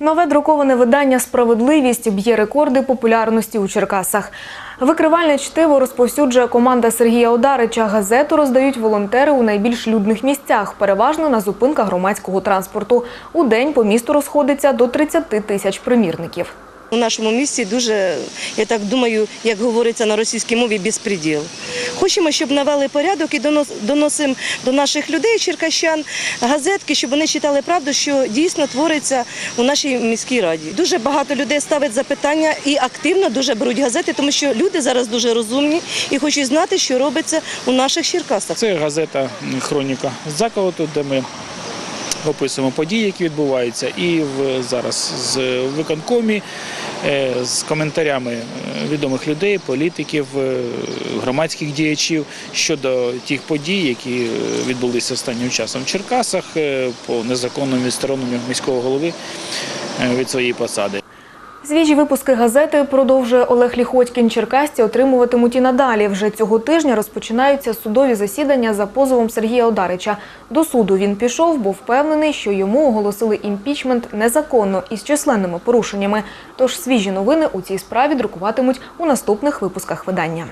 Нове друковане видання Справедливість б'є рекорди популярності у Черкасах. Викривальне чтиво розповсюджує команда Сергія Одарича. Газету роздають волонтери у найбільш людних місцях, переважно на зупинках громадського транспорту. У день по місту розходиться до 30 тисяч примірників. У нашому місті дуже, я так думаю, як говориться на російській мові, безпреділ. Хочемо, щоб навели порядок і донос- доносимо до наших людей, черкащан, газетки, щоб вони читали правду, що дійсно твориться у нашій міській раді. Дуже багато людей ставить запитання і активно дуже беруть газети, тому що люди зараз дуже розумні і хочуть знати, що робиться у наших Черкасах. Це газета Хроніка заколоту, де ми описуємо події, які відбуваються, і в зараз з виконкомі з коментарями е, відомих людей, політиків, е, громадських діячів щодо тих подій, які е, відбулися останнім часом в Черкасах е, по незаконному відстороненню міського голови е, від своєї посади. Свіжі випуски газети продовжує Олег Ліхотькін. Черкасці отримуватимуть і надалі. Вже цього тижня розпочинаються судові засідання за позовом Сергія Одарича. До суду він пішов, бо впевнений, що йому оголосили імпічмент незаконно із численними порушеннями. Тож свіжі новини у цій справі друкуватимуть у наступних випусках видання.